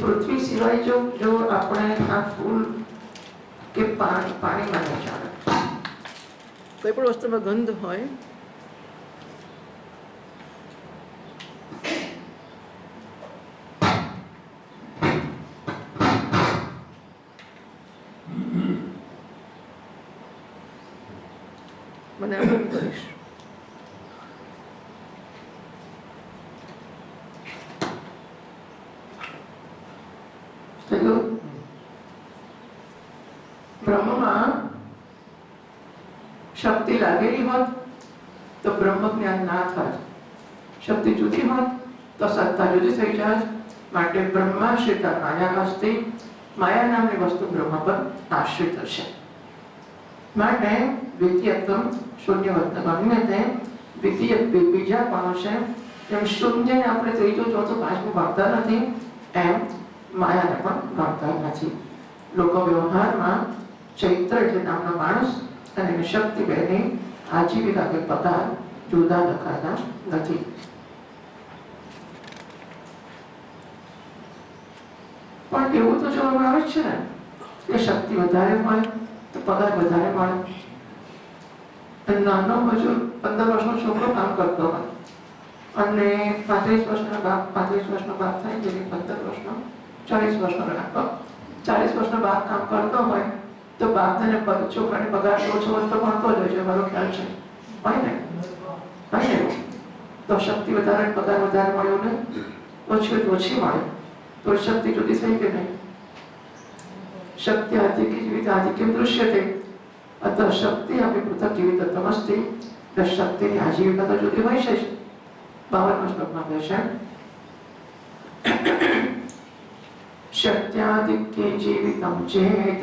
પૃથ્વી સિવાય જો જો આપણે આ ફૂલ કે પાણી પાણીમાં નહીં ચાલે. કોઈ પણ વસ્તુમાં ગંધ હોય, મને આમ કરીશ થઈ ગયું બ્રહ્મમાં શક્તિ લાગેલી હોત તો બ્રહ્મ જ્ઞાન ના થાય શક્તિ જુદી હોત તો સત્તા જુદી થઈ જાય માટે બ્રહ્માશ્રિત માયા અસ્તિ માયા નામની વસ્તુ બ્રહ્મ પર આશ્રિત છે માટે દ્વિતીયત્વમ શૂન્યવત્તમ ગણીને તે દ્વિતીય બી- બીજા પણ છે એમ શૂન્યને આપણે ત્રીજો ચોથો પાંચમું ગણતા નથી એમ માયાને પણ ગણતા નથી લોકો વ્યવહારમાં ચૈત્ર એટલે નામનો માણસ અને એની શક્તિ બેની આજીવિકા કે પગાર જુદા લખાતા નથી. પણ એવું તો જોવામાં આવે છે ને, કે શક્તિ વધારે મળે તો પગાર વધારે મળે. નાનો મજૂર પંદર વર્ષનો છોકરો કામ કરતો હોય. અને પાંત્રીસ વર્ષનો બાપ, પાંત્રીસ વર્ષનો બાપ થાય જેની પંદર વર્ષનો, ચાલીસ વર્ષનો ચાલીસ વર્ષનો બાપ કામ કરતો હોય તો બાપને છોકરાને પગાર ઓછો હોય તો ભણતો જ હોય છે મારો ખ્યાલ છે હોય ને હોય ને તો શક્તિ વધારે પગાર વધારે મળ્યો ને ઓછી ઓછી મળે તો શક્તિ જુદી થઈ કે નહીં શક્તિ આધિકી જીવિત આધિક્ય દૃશ્યતે અત શક્તિ આપણે પૃથક જીવિત તમસ્તી ને શક્તિની આજીવિકા તો જુદી હોય છે બાવનમો શ્લોકમાં કહે છે શક્ત્યાધિક્ય જીવિતમ ચેત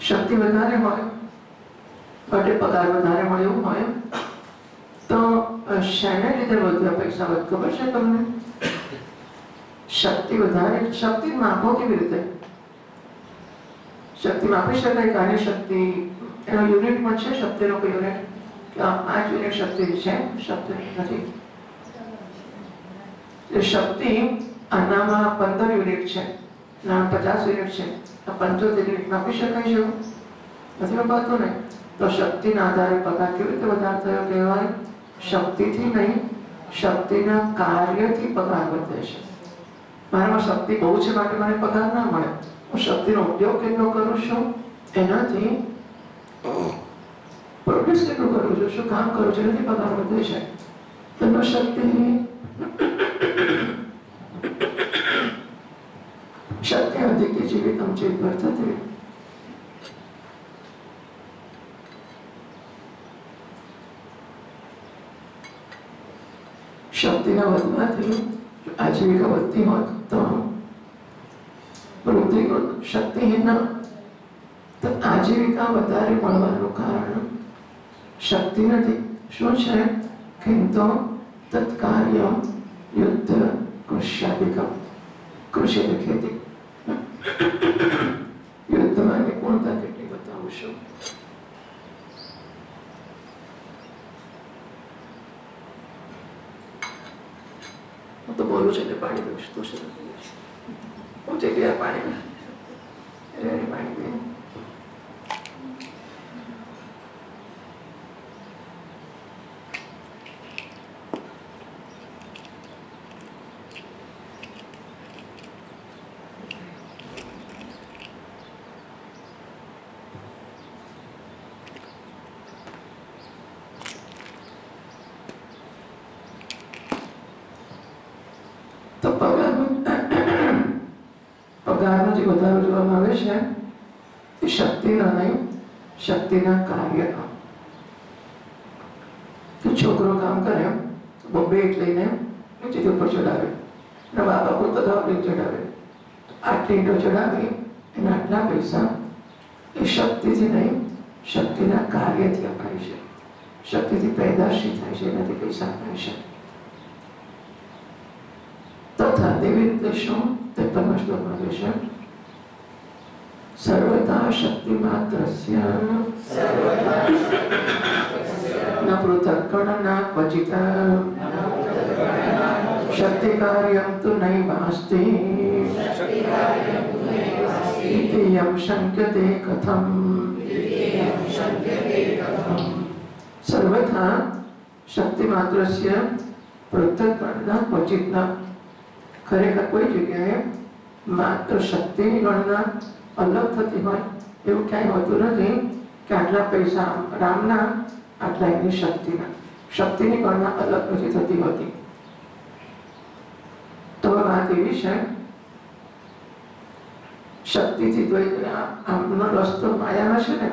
શક્તિ વધારે હોય, માટે પગાર વધારે મળે એવું હોય, તો શેને લીધે વધ્યા પૈસા વધ ખબર છે તમને? શક્તિ વધારે, શક્તિ માપો કેવી રીતે? શક્તિ માપી શકાય કાર્ય શક્તિ, એનો યુનિટ પણ છે શક્તિનો કોઈ યુનિટ પાંચ યુનિટ શક્તિ છે, શક્તિ નથી? શક્તિ આનામાં પંદર યુનિટ છે, ના, પચાસ યુનિટ છે. પંચોતેર યુનિટ માપી શકાય છે શક્તિના આધારે પગાર કેવી રીતે વધારે થયો કહેવાય? શક્તિથી નહીં, શક્તિના કાર્યથી પગાર વધે છે. મારામાં શક્તિ બહુ છે માટે મને પગાર ના મળે. હું શક્તિનો ઉપયોગ કેટલો કરું છું? એનાથી પ્રોડ્યુસ કેટલું કરું છું? શું કામ કરું છું? એનાથી પગાર વધે છે. તો શક્તિ જીવિતમ ચેત વર્તતે શક્તિના વધવાથી આજીવિકા વધતી હોત તો વૃદ્ધિગુણ શક્તિહીન તો આજીવિકા વધારે મળવાનું કારણ શક્તિ નથી શું છે કિંતુ તત્કાર્ય યુદ્ધ કૃષ્યાધિકમ કૃષિ ખેતી યુદ્ધમાં નિપુણતા કેટલી બતાવું છું હું તો બોલું છું એટલે પાણી પીવું છું તો શું હું જઈ ગયા પાણી એટલે પાણી પીવું તો પગારનો પગારનો જે વધારો જોવામાં આવે છે એ શક્તિનો નહીં શક્તિના કાર્યનો તો છોકરો કામ કરે તો બબ્બે એક લઈને નીચેથી ઉપર ચડાવે અને બાપા પૂરતો ધાવ લઈને ચડાવે આટલી ઈંટો ચડાવી એના આટલા પૈસા એ શક્તિથી નહીં શક્તિના કાર્યથી અપાય છે શક્તિથી પેદાશી થાય છે એનાથી પૈસા અપાય છે તથા તેવી રીતે શું તે પરમેશ્વરમાં રહેશે સર્વતા શક્તિ માત્રસ્ય ન પૃથક્કણ ન ક્વચિત શક્તિ કાર્યમ તુ નૈવાસ્તિ દ્વિતીયમ શંક્યતે કથમ સર્વથા શક્તિ માત્રસ્ય પૃથક્કણ ન ક્વચિત ન ખરેખર કોઈ જગ્યાએ માત્ર શક્તિની ગણના અલગ થતી હોય, એવું ક્યાંય હોતું નથી કે આટલા પૈસા રામના, આટલા એની શક્તિના. શક્તિની ગણના અલગ નથી થતી હોતી. તો વાત એવી છે, શક્તિથી દ્વૈત આ- આમનો રસ્તો માયામાં છે ને,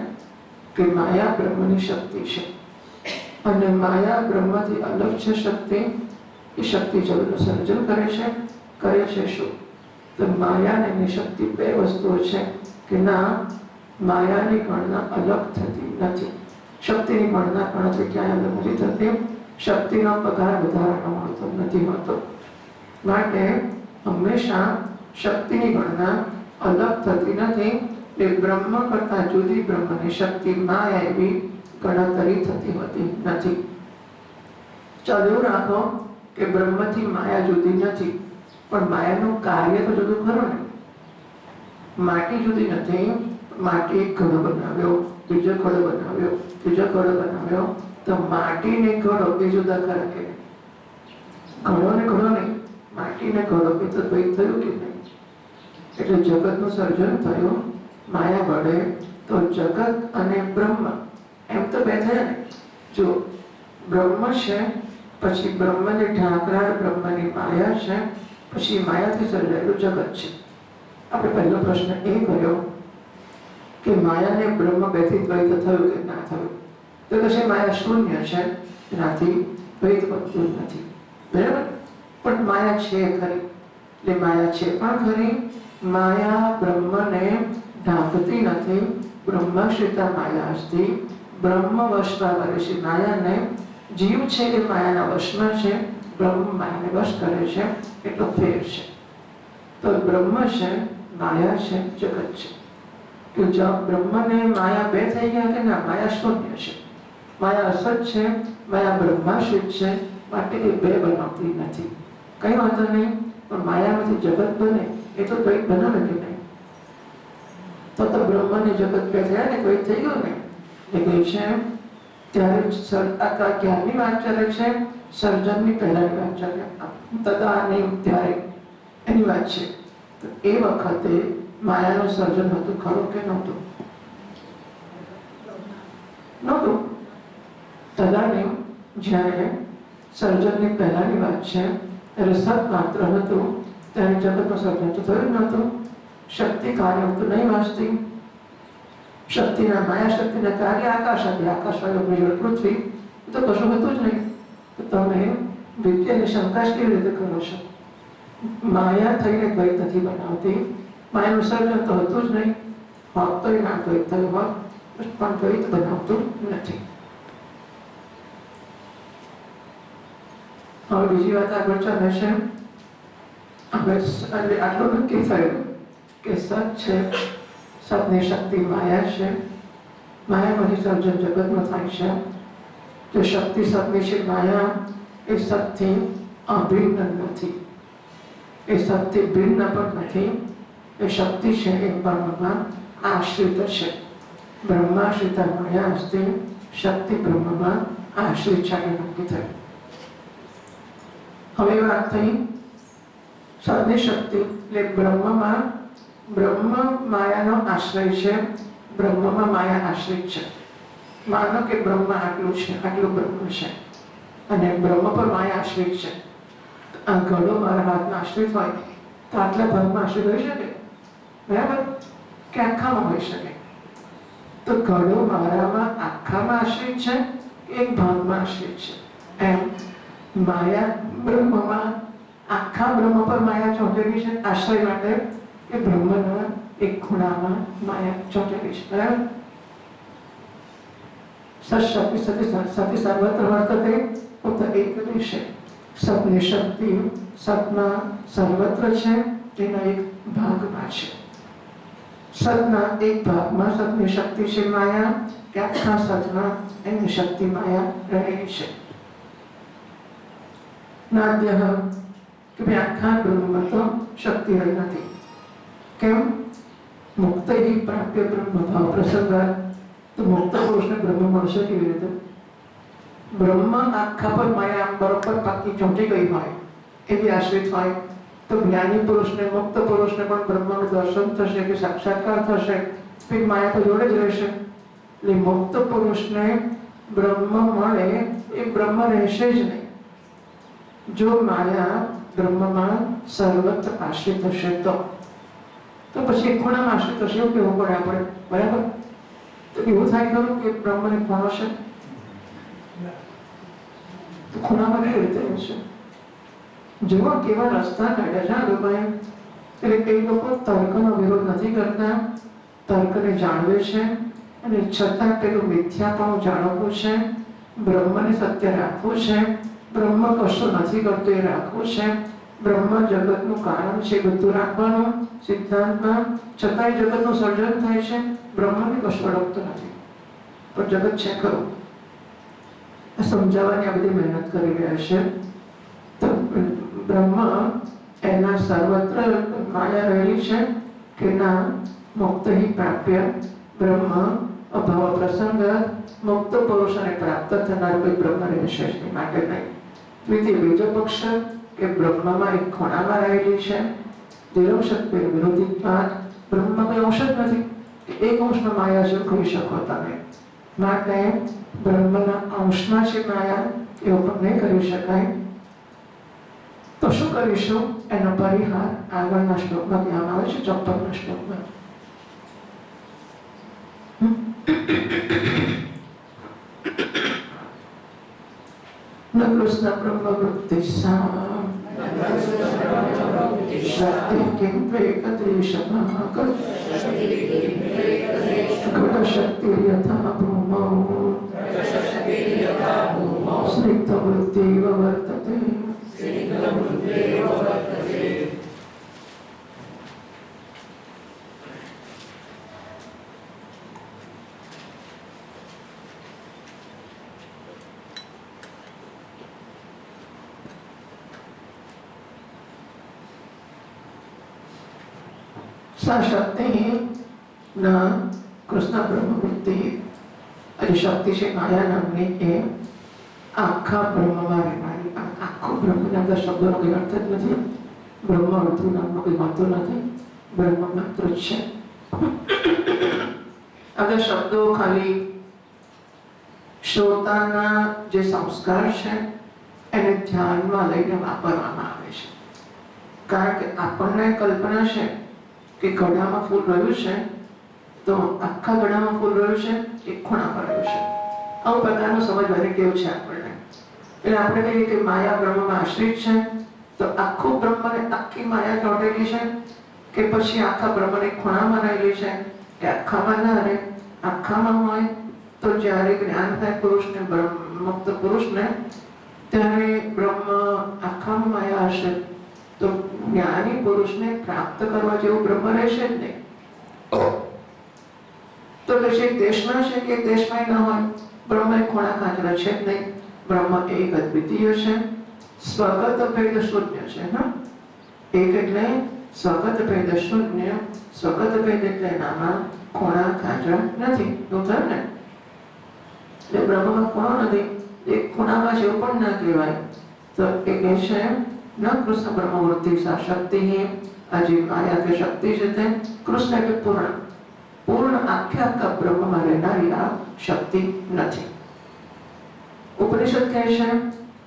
કે માયા બ્રહ્મની શક્તિ છે. અને માયા બ્રહ્મથી અલગ છે શક્તિ, એ શક્તિ જરૂર સર્જન કરે છે કરે છે શું? તો માયા અને એની શક્તિ બે વસ્તુઓ છે કે ના, માયાની ગણના અલગ થતી નથી. શક્તિની ગણના ગણતરી ક્યાંય અલગ નથી થતી. શક્તિનો પગાર વધારાનો મળતો નથી હોતો. માટે હંમેશા શક્તિની ગણના અલગ થતી નથી. એ બ્રહ્મ કરતા જુદી બ્રહ્મની શક્તિ માયા એવી ગણતરી થતી હોતી નથી. ચાલુ રાખો કે બ્રહ્મથી માયા જુદી નથી. પણ માયાનું કાર્ય તો જુદું ખરું ને. માટી જુદી નથી. માટી એક ઘડો બનાવ્યો, બીજો ઘડો બનાવ્યો, ત્રીજો ઘડો બનાવ્યો. તો માટી ને ઘડો એ જુદા ખરા કે? ઘડો ને ઘડો નહીં. માટી ને ઘડો એ તો દ્વૈત થયું કે નહીં? એટલે જગતનું સર્જન થયું. માયા વડે તો જગત અને બ્રહ્મ એમ તો બે થયા ને. જો બ્રહ્મ છે, પછી બ્રહ્મની ઢાંકરાળ બ્રહ્મની માયા છે પછી માયાથી સર્જાયેલું જગત છે. આપણે પહેલો પ્રશ્ન એ કર્યો કે માયાને બ્રહ્મ બેથી દ્વૈત થયું કે ના થયું? તો કશે માયા શૂન્ય છે? એનાથી દ્વૈત બનતું નથી. બરાબર? પણ માયા છે ખરી. એટલે માયા છે પણ ખરી. માયા બ્રહ્મને ઢાંકતી નથી. બ્રહ્મશ્રિતા માયા અસ્તિ બ્રહ્મ વશમાં કરે છે. માયાને જીવ છે એ માયાના વશમાં છે. બ્રહ્મ માયાને વશ કરે છે એટલો ફેર છે તો બ્રહ્મ છે માયા છે જગત છે કે જો બ્રહ્મને માયા બે થઈ ગયા કે ના માયા શૂન્ય છે. માયા અસત છે માયા બ્રહ્માશિત છે, માટે એ બે બનાવતી નથી. કઈ વાંધો નહીં, પણ માયામાંથી જગત બને, એ તો દ્વૈત બનાવે કે નહીં? તો તો બ્રહ્મને જગત બે થયા ને કોઈ થઈ ગયું ને? એટલે કહે છે, ત્યારે આ ક્યારની વાત ચાલે છે? સર્જનની વાત ચાલે તદા નહીં ત્યારે એની વાત છે. તો એ વખતે માયાનું સર્જન હતું, ખરું કે નહોતું? નહોતું. તદાનીમ જ્યારે સર્જનની પહેલાની વાત છે, ત્યારે સત માત્ર હતું, ત્યારે જગતનું સર્જન તો થયું નહોતું. શક્તિ કાર્ય તો નહીં વાંચતી. શક્તિના માયા શક્તિના કાર્ય આકાશ હતી આકાશ વાળો પૃથ્વી તો કશું હતું જ નહીં. તો તમે વિદ્યાની શંકાશ કેવી રીતે કરો છો માયા થઈને દ્વૈત નથી બનાવતી માયાનું સર્જન તો હતું જ નહીં હોત તો ના દ્વૈત થયું હોત પણ દ્વૈત બનાવતું નથી હવે બીજી વાત આગળ ચાલે છે હવે સ- એટલે આટલું નક્કી થયું કે સત છે સતની શક્તિ માયા છે માયામાંથી સર્જન જગતમાં થાય છે જો શક્તિ સતની છે માયા એ સતથી અભિન્ન નથી એ સતથી ભિન્ન પણ નથી એ શક્તિ છે એ બ્રહ્મમાં આશ્રિત છે બ્રહ્માશ્રિત માયા અસ્તિ શક્તિ બ્રહ્મમાં આશ્રિત છે એ નક્કી થયું હવે વાત થઈ સદની શક્તિ એટલે બ્રહ્મમાં બ્રહ્મ માયાનો આશ્રય છે બ્રહ્મમાં માયા આશ્રિત છે માનો કે બ્રહ્મ આટલું છે, આટલું બ્રહ્મ છે. અને બ્રહ્મ પર માયા આશ્રિત છે. આ ઘડો મારા હાથમાં આશ્રિત હોય તો આટલા ભાગમાં આશ્રિત હોઈ શકે? બરાબર? કે આખામાં હોઈ શકે? તો ઘડો મારામાં આખામાં આશ્રિત છે, એક ભાગમાં આશ્રિત છે. એમ માયા બ્રહ્મમાં, આખા બ્રહ્મ પર માયા ચોંટેલી છે. આશ્રય માટે એ બ્રહ્મના એક ખૂણામાં માયા ચોંટેલી છે. બરાબર? સશક્તિ સતી સતી સર્વત્ર વર્તતે ઉત એક દેશે સપની શક્તિ સપના સર્વત્ર છે તેના એક ભાગમાં છે સતના એક ભાગમાં સતની શક્તિ છે માયા આખા સતમાં એની શક્તિ માયા રહેલી છે નાદ્ય કે ભાઈ આખા બ્રહ્મમાં તો શક્તિ રહી નથી કેમ મુક્ત પ્રાપ્ય બ્રહ્મ ભાવ પ્રસંગ તો મુક્ત પુરુષને બ્રહ્મ મળશે કેવી રીતે? બ્રહ્મ આખા પર માયા બરોબર પાકી ચોંટી ગઈ હોય, એવી આશ્રિત હોય, તો જ્ઞાની પુરુષને, મુક્ત પુરુષને પણ બ્રહ્મનું દર્શન થશે કે સાક્ષાત્કાર થશે? પછી માયા તો જોડે જ રહેશે. એટલે મુક્ત પુરુષને બ્રહ્મ મળે, એ બ્રહ્મ રહેશે જ નહીં. જો માયા બ્રહ્મમાં સર્વત્ર આશ્રિત હશે તો. તો પછી ખૂણામાં આશ્રિત હશે, એવું કેવું પડે આપણે. બરાબર? તો એવું થાય ખરું કે બ્રહ્મને ખૂણો છે ખૂણામાં કેવી રીતે હશે જુઓ કેવા રસ્તા કાઢ્યા છે લોકોએ એટલે કઈ લોકો તર્કનો વિરોધ નથી કરતા તર્કને જાણવે છે અને છતાં પેલું મિથ્યાપણું જાણવું છે બ્રહ્મને સત્ય રાખવું છે બ્રહ્મ કશું નથી કરતું એ રાખવું છે બ્રહ્મ જગતનું કારણ છે બધું રાખવાનું સિદ્ધાંતમાં છતાંય જગતનું સર્જન થાય છે બ્રહ્મને કશું અડકતું નથી. પણ જગત છે ખરું. સમજાવવાની આ બધી મહેનત કરી રહ્યા છે. તો બ્રહ્મ એના સર્વત્ર માયા રહેલી છે કે ના મુક્ત હિ પ્રાપ્ય બ્રહ્મ અભાવ પ્રસંગ મુક્ત પુરુષને પ્રાપ્ત થનાર કોઈ બ્રહ્મ રહેશે માટે નહીં. દ્વિતીય બીજો પક્ષ કે બ્રહ્મમાં એક ખૂણામાં રહેલી છે. દેવશક્તિ વિરોધિત્વાદ બ્રહ્મમાં કોઈ અંશ જ નથી. એક અંશમાં માયા છે કહી શકો તમે માટે બ્રહ્મના અંશમાં છે માયા એવું પણ નહીં કરી શકાય તો શું કરીશું એનો પરિહાર આગળના શ્લોકમાં કહેવામાં આવે છે ચોપ્પનના શ્લોકમાં ન કૃષ્ણ બ્રહ્મ વૃત્તિ કિમ પ્રેકદેશમાં ઘટશક્તિ યથા ભૂમૌ સ્નિગ્ધવૃત્તિવ વર્તતે सा शक्ति न કૃષ્ણ બ્રહ્મવૃત્તિ અને શક્તિ છે માયા નામની એ આખા બ્રહ્મમાં રહેનારી આ આખો બ્રહ્મના અંદર શબ્દોનો કોઈ અર્થ જ નથી બ્રહ્મ અર્થું નામનો કોઈ વાંધો નથી બ્રહ્મ માત્ર જ છે આ શબ્દો ખાલી શ્રોતાના જે સંસ્કાર છે એને ધ્યાનમાં લઈને વાપરવામાં આવે છે કારણ કે આપણને કલ્પના છે કે ગળામાં ફૂલ રહ્યું છે, તો આખા ગળામાં ફૂલ રહ્યું છે એક ખૂણા પર રહ્યું છે? આવું પ્રકારનું સમજવાની ટેવ છે આપણને? એટલે આપણે કહીએ કે માયા બ્રહ્મમાં આશ્રિત છે, તો આખું બ્રહ્મને આખી માયા ચોટેલી છે, કે પછી આખા બ્રહ્મને ખૂણામાં રહેલી છે? કે આખામાં ના રહે, આખામાં હોય, તો જ્યારે જ્ઞાન થાય પુરુષને બ્રહ્મ, મુક્ત પુરુષને ત્યારે બ્રહ્મ આખામાં માયા હશે. તો જ્ઞાની પુરુષને પ્રાપ્ત કરવા જેવું બ્રહ્મ રહેશે જ નહીં. તો પછી દેશમાં છે કે દેશમાં ન હોય? બ્રહ્મ એ ખૂણા ખાંચરા છે જ નહીં. બ્રહ્મ એક અદ્વિતીય છે. સ્વગત ભેદ શૂન્ય છે હા? એક એટલે સ્વગત ભેદ શૂન્ય સ્વગત ભેદ એટલે એનામાં ખૂણા ખાંચરા નથી. એવું થયું ને? એટલે બ્રહ્મમાં ખૂણો નથી. એક ખૂણામાં જેવું પણ ના કહેવાય. તો એ કહે છે ન કૃષ્ણ બ્રહ્મવૃત્તિ સા શક્તિ આ જે માયા કે શક્તિ છે તે કૃષ્ણ એટલે પૂર્ણ પૂર્ણ આખે આખા બ્રહ્મમાં રહેનારી આ શક્તિ નથી ઉપનિષદ કહે છે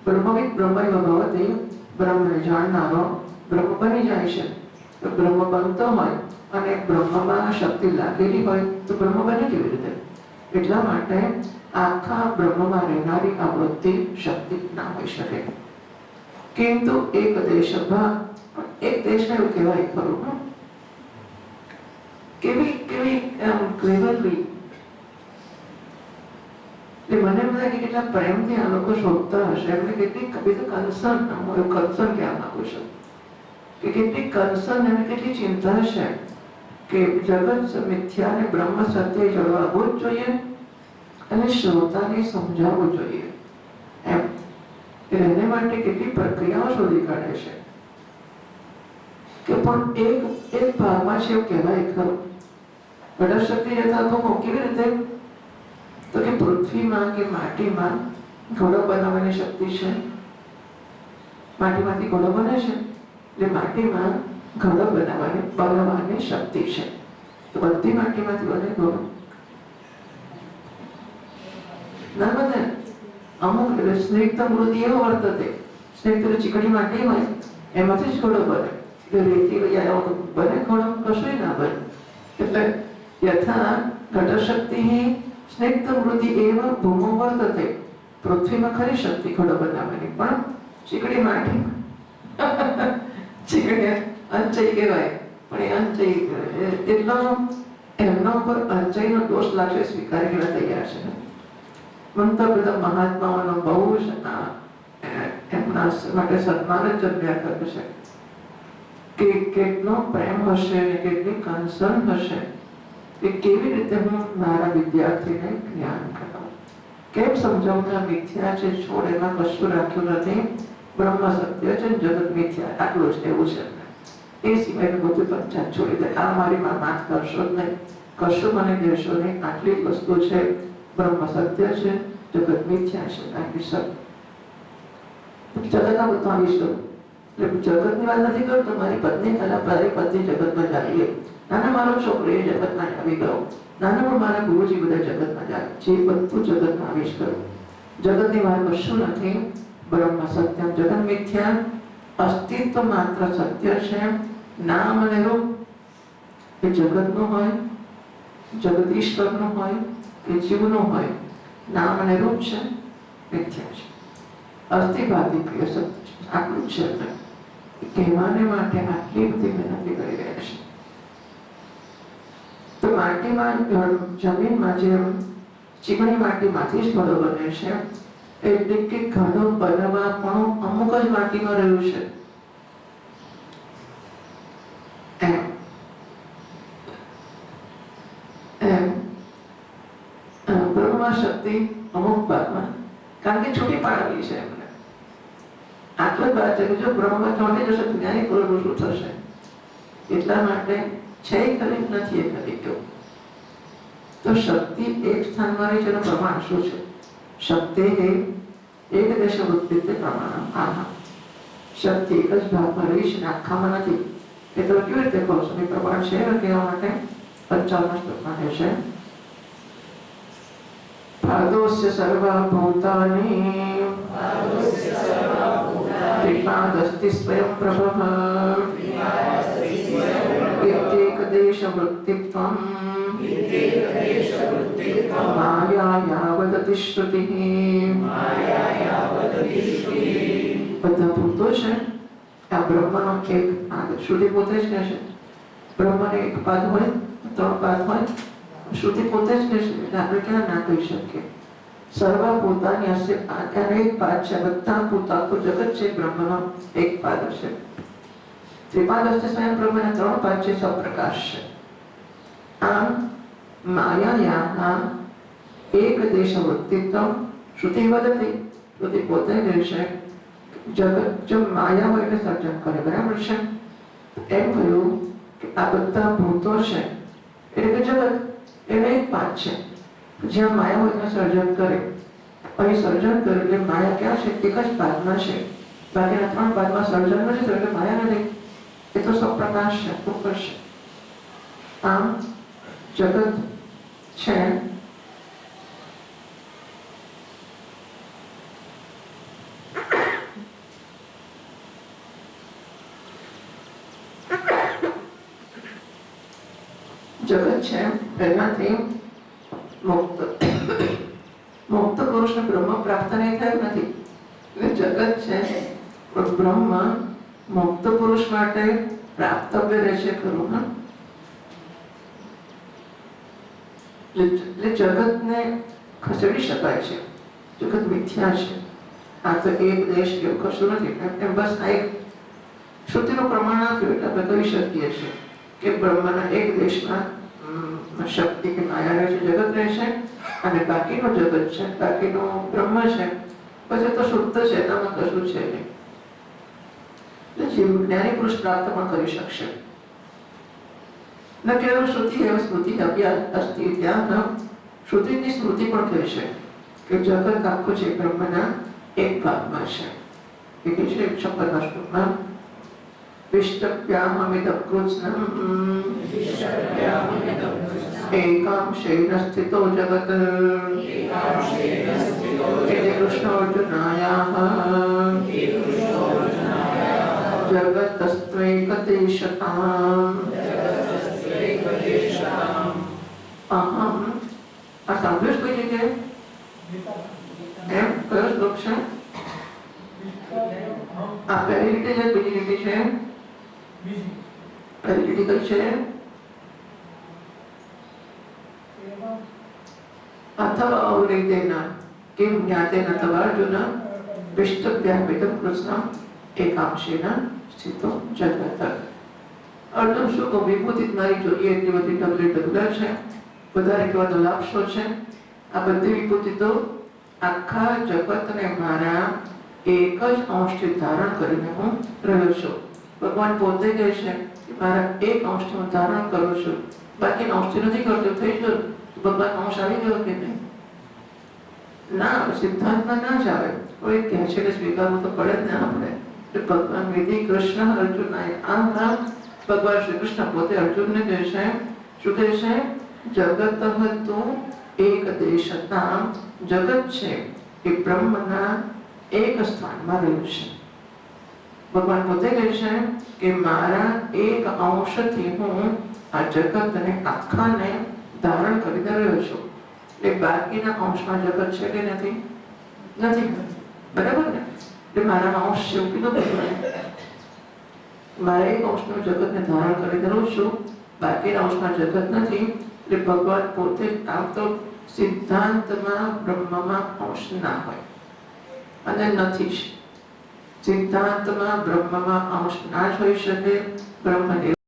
બ્રહ્મવિદ બ્રહ્મૈવ ભવતી બ્રહ્મને જાણનારો બ્રહ્મ બની જાય છે બ્રહ્મ બનતો હોય અને બ્રહ્મમાં શક્તિ લાગેલી હોય તો બ્રહ્મ બને કેવી રીતે એટલા માટે આખા બ્રહ્મમાં રહેનારી આ વૃત્તિ શક્તિ ના હોઈ શકે. કિંતુ એક દેશ ભાગ એક દેશને એવું કહેવાય ખરું કેવી કેવી ક્લેવરલી એટલે મને એમ કે કેટલા પ્રેમથી આ લોકો શોધતા હશે એમને કેટલી બીજું કન્સર્ન હું કન્સર્ન કહેવા માંગુ છું કે કેટલી કન્સર્ન એમને કેટલી ચિંતા હશે કે જગત મિથ્યા અને બ્રહ્મ સત્ય જળવાવું જ જોઈએ અને શ્રોતાને સમજાવવું જોઈએ એને માટે કેટલી પ્રક્રિયાઓ શોધી કાઢે છે? કે પણ એક એક ભાગમાં છે એવું કહેવાય ખરું? ગણેશ શક્તિ યથાર્થમાં કેવી રીતે? તો કે પૃથ્વીમાં કે માટીમાં ઘોડો બનાવવાની શક્તિ છે. માટીમાંથી ઘોડો બને છે. એટલે માટીમાં ઘોડો બનાવવાની બનાવવાની શક્તિ છે. તો બધી માટીમાંથી બને ઘોડો. ના બને? અમુક સ્નિગ્ધ મૃદિ એવો વર્તતે. સ્નિગ્ધ ચીકડી માટી હોય? એમાંથી જ ઘોડો બને. એટલે રેતી તો બને ઘોડો કશું ના બને. એટલે યથા ઘટશક્તિ સ્નિગ્ધ મૃદિ એવ ભૂમો વર્તતે. પૃથ્વીમાં ખરી શક્તિ ઘોડો બનાવવાની. પણ ચીકડી માટી. ચીકડી અંચય કહેવાય. પણ એ અંચય એટલો એમના ઉપર અંચયનો દોષ લાગશે, સ્વીકારી તૈયાર છે. મમતા બધા મહાત્માઓનો બહુ જ એમના માટે સન્માન જ જન્મ્યા કર્યું કે કેટલો પ્રેમ હશે અને કેટલી કન્સર્ન હશે કે કેવી રીતે હું મારા વિદ્યાર્થીને જ્ઞાન કેમ સમજાવું આ મિથ્યા છે? છોડ એમાં કશું રાખ્યું નથી. બ્રહ્મ સત્ય છે જગત મિથ્યા. આટલું જ એવું છે એ સિવાય બધું પંચાયત છોડી દે. આ મારી માં માફ કરશો જ નહીં. કશું મને કહેશો નહીં. આટલી જ વસ્તુ છે. બ્રહ્મ સત્ય છે જગત મિથ્યા છે આટલી સત્ય જગતના આવીશ કરું એટલે જગતની વાત નથી કરતો મારી પત્ની પહેલા મારી પત્ની જગતમાં જાગી ગઈ નાના મારો છોકરો એ જગતમાં આવી ગયો નાના પણ મારા ગુરુજી બધા જગતમાં જાય જે બધું જગતમાં આવીશ કરું જગતની વાત કશું નથી બ્રહ્મ સત્ય જગત મિથ્યા અસ્તિત્વ માત્ર સત્ય છે નામ અને રૂપ એ જગતનું હોય જગદીશ્વરનું હોય કે જીવનું હોય નામ અને રૂપ છે મિથ્યા છે અસ્થિભાતી પ્રિય સત્ય છે આટલું છે કહેવાને માટે આટલી બધી મહેનત કરી રહ્યા છે તો માટીમાં જમીનમાં જે ચીકણી માટીમાંથી જ ઘડો બને છે એટલે કે ઘરો બનાવવા પણ અમુક જ માટીમાં રહ્યું છે એમ એમ અ, બ્રહ્મા શક્તિ અમુક ભાગમાં. કારણ કે છૂટી પાડવી છે એમને. આટલો વાત છે કે જો બ્રહ્મ ચોંટી જશે તો જ્ઞાની પુરુષ થશે. એટલા માટે છે ખરી નથી એ ખરી તો. શક્તિ એક સ્થાનમાં રહી છે એનું પ્રમાણ શું છે? શક્તિ એ એક દેશ વૃત્તિ પ્રમાણ. આહા. શક્તિ એક જ ભાગમાં રહી છે, આખામાં નથી. એ તો કેવી રીતે કહો છો? પ્રમાણ છે કહેવા માટે પંચાવન શ્લોકમાં કહે પાદોસ્ય સર્વ ભૂતાની ત્રિપાદસ્તિ સ્વયં પ્રભ પ્રત્યેક દેશ વૃત્તિત્વમ માયાયા વદતિ શ્રુતિ બધા ભૂતો છે આ બ્રહ્માનો એક પાદ શ્રુતિ પોતે જ કહે છે એક પાદ હોય ત્રણ પાદ હોય શ્રુતિ પોતે જ ક્યાં ના કહી શકીએ સર્વ પોતાની હશે અને એક પાદ છે. બધા પોતા જગત છે, બ્રહ્મનો એક પાદ છે ત્રિપાદ હશે, સ્વયં બ્રહ્મના ત્રણ પાદ છે, સપ્રકાશ છે. આમ માયાયાના એક દેશ વૃત્તિત્વ શ્રુતિ વદતી, શ્રુતિ પોતે કહે છે જગત જો માયા હોય એટલે સર્જન કરે, બરાબર છે? એમ કહ્યું કે આ બધા ભૂતો છે. એટલે કે જગત એને એક પાઠ છે. જ્યાં માયા હોય ત્યાં સર્જન કરે. અહીં સર્જન કરે એટલે માયા ક્યાં છે? એક જ ભાગમાં છે. બાકીના ત્રણ પાદમાં સર્જન નથી થયું એટલે માયા નથી. એ તો સપ્રકાશ છે ઉપર છે આમ જગત છે જગત એનાથી મુક્ત મુક્ત પુરુષને બ્રહ્મ પ્રાપ્ત નહીં થયું નથી એટલે જગત છે બ્રહ્મ મુક્ત પુરુષ માટે પ્રાપ્તવ્ય રહેશે ખરું હા એટલે જગતને ખસેડી શકાય છે જગત મિથ્યા છે આ તો એક દેશ એવું કશું નથી એમ- બસ આ એક શ્રુતિનું પ્રમાણ આપ્યું એટલે આપણે કહી શકીએ છીએ કે બ્રહ્માના એક દેશમાં શક્તિ કે માયા રહે છે, જગત રહેશે અને બાકીનું જગત છે, બાકીનું બ્રહ્મ છે. પછી તો શુદ્ધ છે, એનામાં કશું છે નહીં? સ્મૃતિ પણ કહે છે કે જગત આખું છે બ્રહ્મના એક ભાગમાં છે. એ કહે વિષ્ટપ્યામમિદકૃત્સ્નમ એકાંશેન સ્થિતો જગત इति कृष्णोऽर्जुनायाः जगतस्त्वैकदेशताम् અહમ આ સાંભળ્યું છે કોઈ જગ્યાએ એમ કયો શ્લોક છે આ પહેલી લીટી છે બીજી લીટી છે લીટી કઈ છે શું કહું વિભૂતિ મારી જોઈએ એટલી બધી છે. વધારે તો લાભશો છે? આ બધી વિભૂતિ તો આખા જગતને મારા એક જ અંશથી ધારણ કરીને હું રહ્યો છું. ભગવાન પોતે કહે છે મારા એક અંશથી ધારણ કરું છું. બાકી અંશથી નથી કરતો, થઈ ગયો. ભગવાન અંશ આવી ગયો કે નહીં? ના સિદ્ધાંતમાં ના જ આવે. કોઈ કહે છે કે સ્વીકારવું તો પડે જ ને આપણે. ભગવાન વિધિ કૃષ્ણ અર્જુન આમ નામ ભગવાન શ્રી કૃષ્ણ પોતે અર્જુનને કહે છે. શું કહે છે? જગત હતું એક દેશતા જગત છે, એ બ્રહ્મના એક સ્થાનમાં રહ્યું છે. ભગવાન પોતે કહે છે કે મારા એક અંશથી હું આ જગતને આખાને ધારણ કરી રહ્યો છું. એટલે બાકીના અંશમાં જગત છે કે નથી? નથી બરાબર ને? એટલે મારા અંશ છે એવું કીધું ભગવાને મારા એક અંશનું જગતને ધારણ કરી રહું છું. બાકીના અંશમાં જગત નથી. એટલે ભગવાન પોતે આમ તો સિદ્ધાંતમાં બ્રહ્મમાં અંશ ના હોય. અને નથી જ. સિદ્ધાંતમાં બ્રહ્મમાં અંશ ના થઈ શકે. બ્રહ્મ